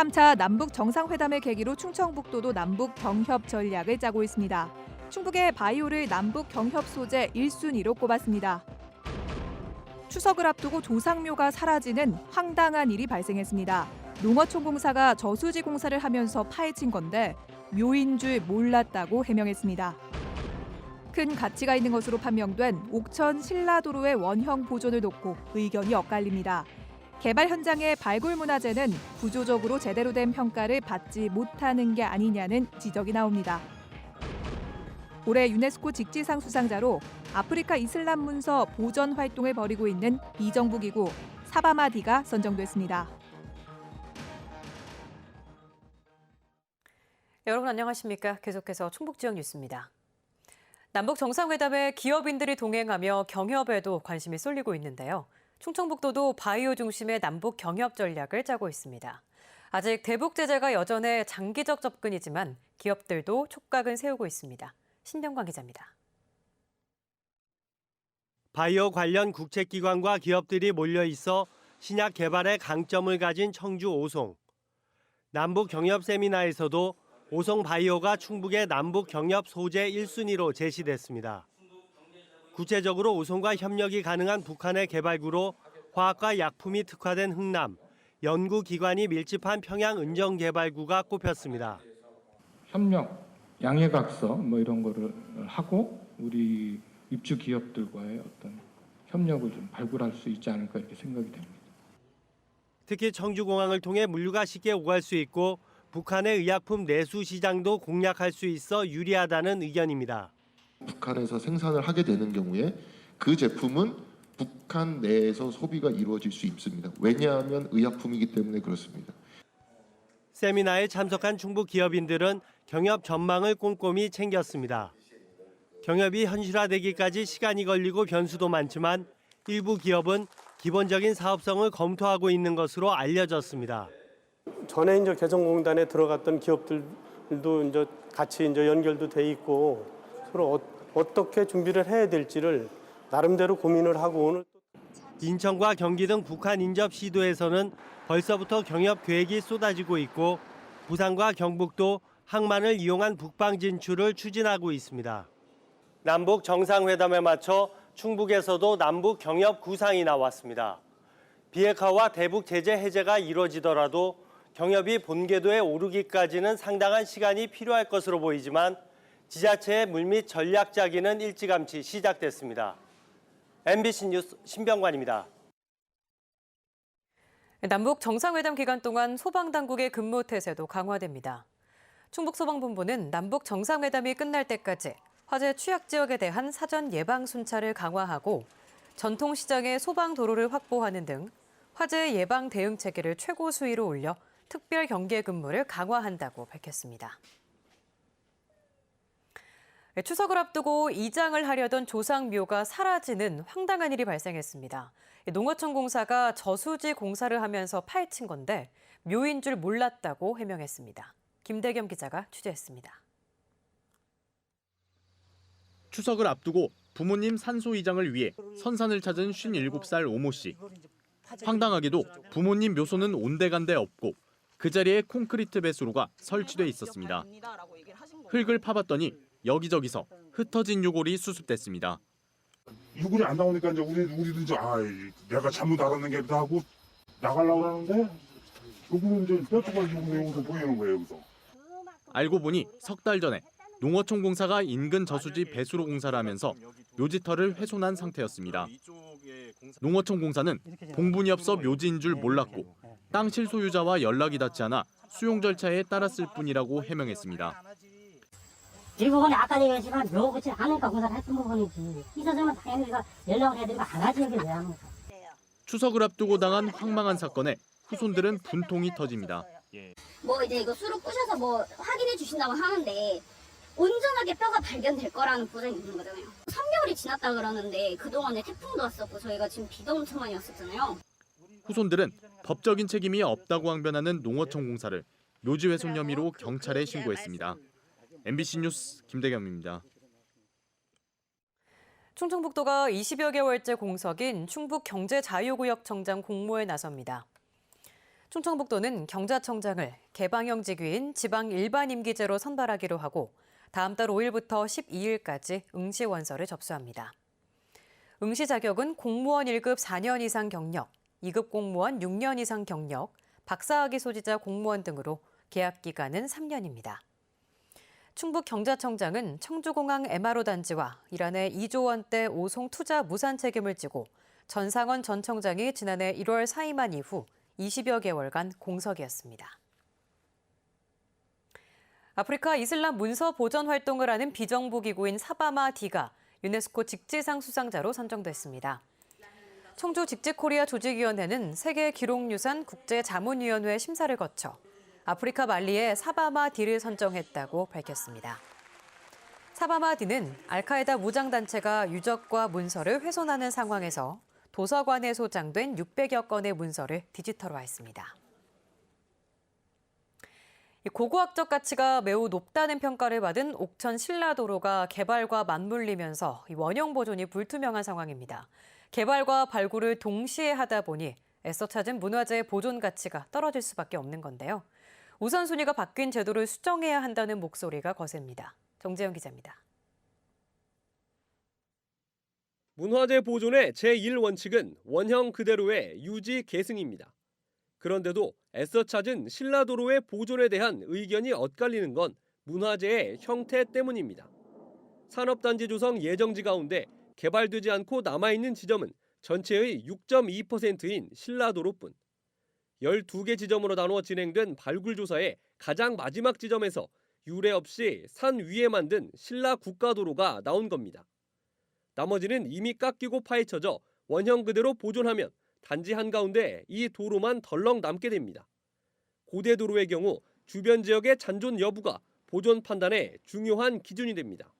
3차 남북 정상회담을 계기로 충청북도도 남북 경협 전략을 짜고 있습니다. 충북의 바이오를 남북 경협 소재 1순위로 꼽았습니다. 추석을 앞두고 조상묘가 사라지는 황당한 일이 발생했습니다. 농어촌공사가 저수지 공사를 하면서 파헤친 건데 묘인 줄 몰랐다고 해명했습니다. 큰 가치가 있는 것으로 판명된 옥천 신라도로의 원형 보존을 놓고 의견이 엇갈립니다. 개발 현장의 발굴 문화재는 구조적으로 제대로 된 평가를 받지 못하는 게 아니냐는 지적이 나옵니다. 올해 유네스코 직지상 수상자로 아프리카 이슬람 문서 보전 활동을 벌이고 있는 비정부 기구 사바마디가 선정됐습니다. 여러분 안녕하십니까? 계속해서 충북 지역 뉴스입니다. 남북 정상회담에 기업인들이 동행하며 경협에도 관심이 쏠리고 있는데요. 충청북도도 바이오 중심의 남북 경협 전략을 짜고 있습니다. 아직 대북 제재가 여전해 장기적 접근이지만 기업들도 촉각은 세우고 있습니다. 신병관 기자입니다. 바이오 관련 국책기관과 기업들이 몰려 있어 신약 개발에 강점을 가진 청주 오송. 남북 경협 세미나에서도 오송 바이오가 충북의 남북 경협 소재 1순위로 제시됐습니다. 구체적으로 오송과 협력이 가능한 북한의 개발구로 화학과 약품이 특화된 흥남, 연구기관이 밀집한 평양 은정개발구가 꼽혔습니다. 협력, 양해각서 뭐 이런 거를 하고 우리 입주 기업들과의 어떤 협력을 좀 발굴할 수 있지 않을까 이렇게 생각이 됩니다. 특히 청주공항을 통해 물류가 쉽게 오갈 수 있고 북한의 의약품 내수 시장도 공략할 수 있어 유리하다는 의견입니다. 북한에서 생산을 하게 되는 경우에 그 제품은 북한 내에서 소비가 이루어질 수 있습니다. 왜냐하면 의약품이기 때문에 그렇습니다. 세미나에 참석한 충북 기업인들은 경협 전망을 꼼꼼히 챙겼습니다. 경협이 현실화되기까지 시간이 걸리고 변수도 많지만 일부 기업은 기본적인 사업성을 검토하고 있는 것으로 알려졌습니다. 전에 이제 개성공단에 들어갔던 기업들도 이제 같이 이제 연결도 돼 있고 서로 어, 어떻게 준비를 해야 될지를 나름대로 고민을 하고 오늘 인천과 경기 등 북한 인접 시도에서는 벌써부터 경협 계획이 쏟아지고 있고 부산과 경북도 항만을 이용한 북방 진출을 추진하고 있습니다. 남북 정상회담에 맞춰 충북에서도 남북 경협 구상이 나왔습니다. 비핵화와 대북 제재 해제가 이루어지더라도 경협이 본궤도에 오르기까지는 상당한 시간이 필요할 것으로 보이지만 지자체의 물밑 전략 짜기는 일찌감치 시작됐습니다. MBC 뉴스 신병관입니다. 남북 정상회담 기간 동안 소방당국의 근무 태세도 강화됩니다. 충북소방본부는 남북 정상회담이 끝날 때까지 화재 취약 지역에 대한 사전 예방 순찰을 강화하고 전통시장의 소방 도로를 확보하는 등 화재 예방 대응 체계를 최고 수위로 올려 특별 경계 근무를 강화한다고 밝혔습니다. 추석을 앞두고 이장을 하려던 조상묘가 사라지는 황당한 일이 발생했습니다. 농어촌 공사가 저수지 공사를 하면서 파헤친 건데 묘인 줄 몰랐다고 해명했습니다. 김대겸 기자가 취재했습니다. 추석을 앞두고 부모님 산소 이장을 위해 선산을 찾은 57살 오모 씨. 황당하게도 부모님 묘소는 온데간데 없고 그 자리에 콘크리트 배수로가 설치돼 있었습니다. 흙을 파봤더니 여기저기서 흩어진 유골이 수습됐습니다. 유골이 안 나오니까 이제 우리 우리도 이제 아 내가 잘못 알았는 게 하고 나가려고 하는데 그분은 이제 뼈 조각 유골이 보이는 거예요 여기서. 알고 보니 석 달 전에 농어촌 공사가 인근 저수지 배수로 공사를 하면서 묘지터를 훼손한 상태였습니다. 농어촌 공사는 봉분이 없어 묘지인 줄 몰랐고 땅 실소유자와 연락이 닿지 않아 수용 절차에 따랐을 뿐이라고 해명했습니다. 얘기했지만 묘 붙지 않으니까 공사를 했던 부분이지 있었으면 당연히 우리가 연락을 해드리고 안 하지 이게 왜 합니까? 추석을 앞두고 당한 황망한 사건에 후손들은 분통이 터집니다. 뭐 이제 이거 수로 부셔서 뭐 확인해 주신다고 하는데 온전하게 뼈가 발견될 거라는 보장이 있는 거잖아요. 3개월이 지났다 그러는데 그동안에 태풍도 왔었고 저희가 지금 비도 엄청 많이 왔었잖아요. 후손들은 법적인 책임이 없다고 항변하는 농어촌 공사를 묘지 훼손 혐의로 경찰에 신고했습니다. MBC 뉴스 김대겸입니다. 충청북도가 20여 개월째 공석인 충북 경제자유구역 청장 공모에 나섭니다. 충청북도는 경자청장을 개방형 직위인 지방 일반 임기제로 선발하기로 하고 다음 달 5일부터 12일까지 응시 원서를 접수합니다. 응시 자격은 공무원 1급 4년 이상 경력, 2급 공무원 6년 이상 경력, 박사학위 소지자 공무원 등으로 계약 기간은 3년입니다. 충북 경자청장은 청주공항 MRO 단지와 이란의 2조 원대 오송 투자 무산 책임을 지고 전상원 전 청장이 지난해 1월 사임한 이후 20여 개월간 공석이었습니다. 아프리카 이슬람 문서 보전 활동을 하는 비정부 기구인 사바마 D가 유네스코 직지상 수상자로 선정됐습니다. 청주 직지코리아 조직위원회는 세계 기록유산 국제 자문위원회 심사를 거쳐 아프리카 말리의 사바마 D를 선정했다고 밝혔습니다. 사바마 D는 알카에다 무장단체가 유적과 문서를 훼손하는 상황에서 도서관에 소장된 600여 건의 문서를 디지털화했습니다. 고고학적 가치가 매우 높다는 평가를 받은 옥천 신라도로가 개발과 맞물리면서 원형 보존이 불투명한 상황입니다. 개발과 발굴을 동시에 하다 보니 애써 찾은 문화재의 보존 가치가 떨어질 수밖에 없는 건데요. 우선순위가 바뀐 제도를 수정해야 한다는 목소리가 거셉니다. 정재영 기자입니다. 문화재 보존의 제1원칙은 원형 그대로의 유지 계승입니다. 그런데도 애써 찾은 신라도로의 보존에 대한 의견이 엇갈리는 건 문화재의 형태 때문입니다. 산업단지 조성 예정지 가운데 개발되지 않고 남아있는 지점은 전체의 6.2%인 신라도로뿐. 12개 지점으로 나누어 진행된 발굴 조사의 가장 마지막 지점에서 유례 없이 산 위에 만든 신라 국가도로가 나온 겁니다. 나머지는 이미 깎이고 파헤쳐져 원형 그대로 보존하면 단지 한가운데 이 도로만 덜렁 남게 됩니다. 고대 도로의 경우 주변 지역의 잔존 여부가 보존 판단의 중요한 기준이 됩니다.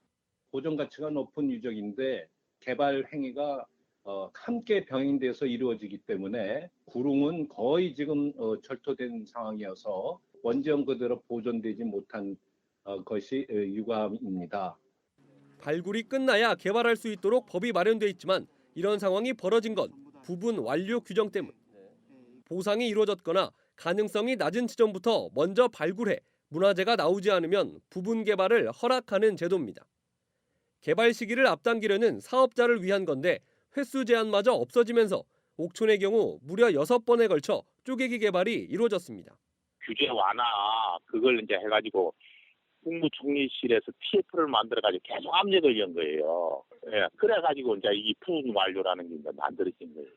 보존 가치가 높은 유적인데 개발 행위가 어, 함께 병행돼서 이루어지기 때문에 구릉은 거의 지금 어, 절토된 상황이어서 원전 그대로 보존되지 못한 어, 것이 어, 유감입니다. 발굴이 끝나야 개발할 수 있도록 법이 마련돼 있지만 이런 상황이 벌어진 건 부분 완료 규정 때문. 보상이 이루어졌거나 가능성이 낮은 지점부터 먼저 발굴해 문화재가 나오지 않으면 부분 개발을 허락하는 제도입니다. 개발 시기를 앞당기려는 사업자를 위한 건데 횟수 제한마저 없어지면서 옥촌의 경우 무려 6번에 걸쳐 쪼개기 개발이 이루어졌습니다. 규제 완화 그걸 이제 해가지고 국무총리실에서 TF를 만들어가지고 계속 압력을 연 거예요. 예, 그래가지고 이제 이 부분 완료라는 게 이제 만들어진 거예요.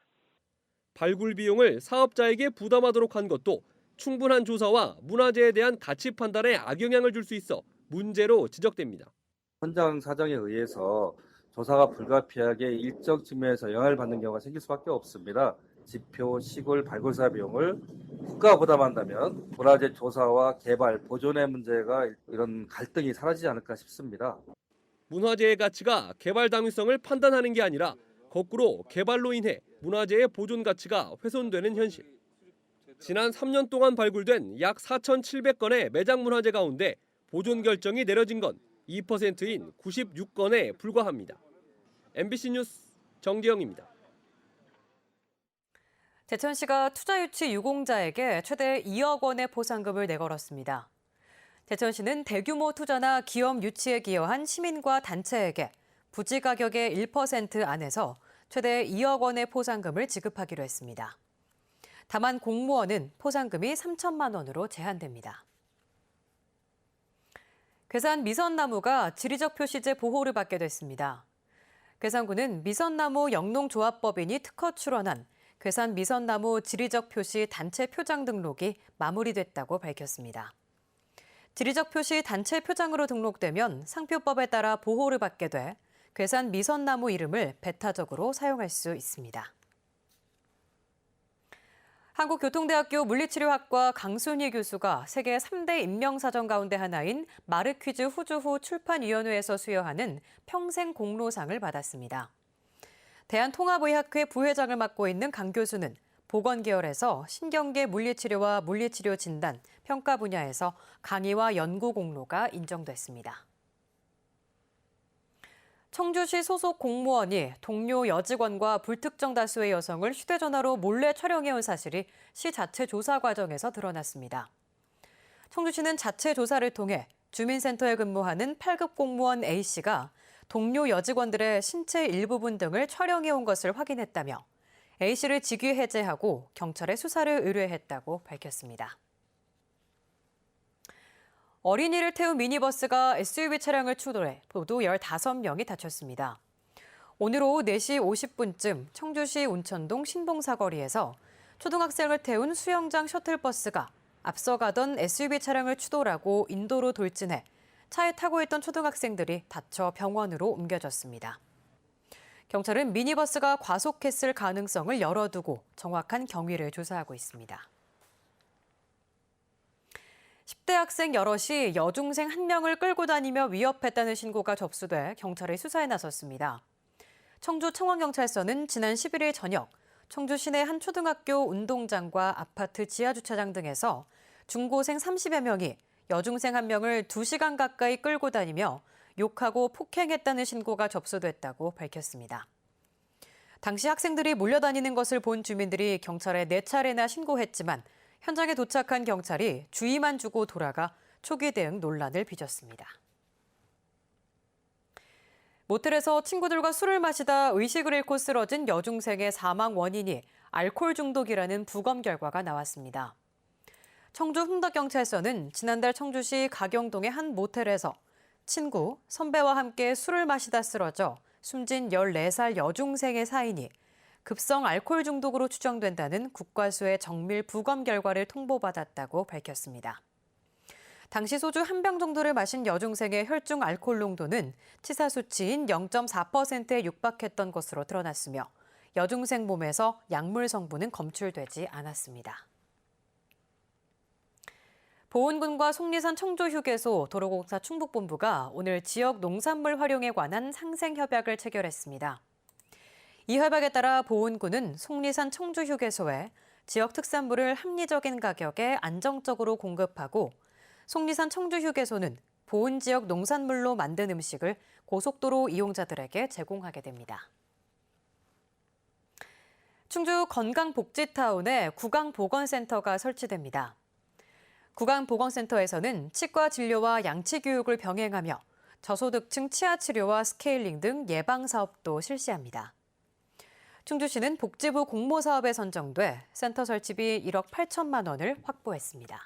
발굴 비용을 사업자에게 부담하도록 한 것도 충분한 조사와 문화재에 대한 가치 판단에 악영향을 줄 수 있어 문제로 지적됩니다. 현장 사정에 의해서 조사가 불가피하게 일정 측면에서 영향을 받는 경우가 생길 수밖에 없습니다. 지표, 시골, 발굴사 비용을 국가가 부담한다면 문화재 조사와 개발, 보존의 문제가 이런 갈등이 사라지지 않을까 싶습니다. 문화재의 가치가 개발 당위성을 판단하는 게 아니라 거꾸로 개발로 인해 문화재의 보존 가치가 훼손되는 현실. 지난 3년 동안 발굴된 약 4,700건의 매장 문화재 가운데 보존 결정이 내려진 건 2%인 96건에 불과합니다. MBC 뉴스 정재영입니다. 제천시가 투자 유치 유공자에게 최대 2억 원의 보상금을 내걸었습니다. 제천시는 대규모 투자나 기업 유치에 기여한 시민과 단체에게 부지 가격의 1% 안에서 최대 2억 원의 포상금을 지급하기로 했습니다. 다만 공무원은 포상금이 3천만 원으로 제한됩니다. 괴산 미선나무가 지리적 표시제 보호를 받게 됐습니다. 괴산군은 미선나무 영농조합법인이 특허 출원한 괴산 미선나무 지리적 표시 단체 표장 등록이 마무리됐다고 밝혔습니다. 지리적 표시 단체 표장으로 등록되면 상표법에 따라 보호를 받게 돼 괴산 미선나무 이름을 배타적으로 사용할 수 있습니다. 한국교통대학교 물리치료학과 강순희 교수가 세계 3대 인명사전 가운데 하나인 마르퀴즈 후주후 출판위원회에서 수여하는 평생 공로상을 받았습니다. 대한통합의학회 부회장을 맡고 있는 강 교수는 보건계열에서 신경계 물리치료와 물리치료 진단, 평가 분야에서 강의와 연구 공로가 인정됐습니다. 청주시 소속 공무원이 동료 여직원과 불특정 다수의 여성을 휴대전화로 몰래 촬영해온 사실이 시 자체 조사 과정에서 드러났습니다. 청주시는 자체 조사를 통해 주민센터에 근무하는 8급 공무원 A씨가 동료 여직원들의 신체 일부분 등을 촬영해온 것을 확인했다며 A씨를 직위 해제하고 경찰에 수사를 의뢰했다고 밝혔습니다. 어린이를 태운 미니버스가 SUV 차량을 추돌해 모두 15명이 다쳤습니다. 오늘 오후 4시 50분쯤 청주시 운천동 신봉사거리에서 초등학생을 태운 수영장 셔틀버스가 앞서가던 SUV 차량을 추돌하고 인도로 돌진해 차에 타고 있던 초등학생들이 다쳐 병원으로 옮겨졌습니다. 경찰은 미니버스가 과속했을 가능성을 열어두고 정확한 경위를 조사하고 있습니다. 10대 학생 여럿이 여중생 한 명을 끌고 다니며 위협했다는 신고가 접수돼 경찰이 수사에 나섰습니다. 청주 청원경찰서는 지난 11일 저녁 청주 시내 한 초등학교 운동장과 아파트 지하 주차장 등에서 중고생 30여 명이 여중생 한 명을 2시간 가까이 끌고 다니며 욕하고 폭행했다는 신고가 접수됐다고 밝혔습니다. 당시 학생들이 몰려다니는 것을 본 주민들이 경찰에 네 차례나 신고했지만 현장에 도착한 경찰이 주의만 주고 돌아가 초기 대응 논란을 빚었습니다. 모텔에서 친구들과 술을 마시다 의식을 잃고 쓰러진 여중생의 사망 원인이 알코올 중독이라는 부검 결과가 나왔습니다. 청주 흥덕경찰서는 지난달 청주시 가경동의 한 모텔에서 친구, 선배와 함께 술을 마시다 쓰러져 숨진 14살 여중생의 사인이 급성 알코올 중독으로 추정된다는 국과수의 정밀 부검 결과를 통보받았다고 밝혔습니다. 당시 소주 한 병 정도를 마신 여중생의 혈중 알코올 농도는 치사 수치인 0.4%에 육박했던 것으로 드러났으며 여중생 몸에서 약물 성분은 검출되지 않았습니다. 보은군과 속리산 청조휴게소 도로공사 충북본부가 오늘 지역 농산물 활용에 관한 상생 협약을 체결했습니다. 이 협약에 따라 보은군은 속리산 청주휴게소에 지역 특산물을 합리적인 가격에 안정적으로 공급하고 속리산 청주휴게소는 보은 지역 농산물로 만든 음식을 고속도로 이용자들에게 제공하게 됩니다. 충주 건강복지타운에 구강보건센터가 설치됩니다. 구강보건센터에서는 치과 진료와 양치 교육을 병행하며 저소득층 치아 치료와 스케일링 등 예방 사업도 실시합니다. 충주시는 복지부 공모 사업에 선정돼 센터 설치비 1억 8천만 원을 확보했습니다.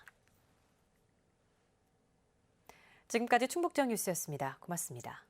지금까지 충북지역 뉴스였습니다. 고맙습니다.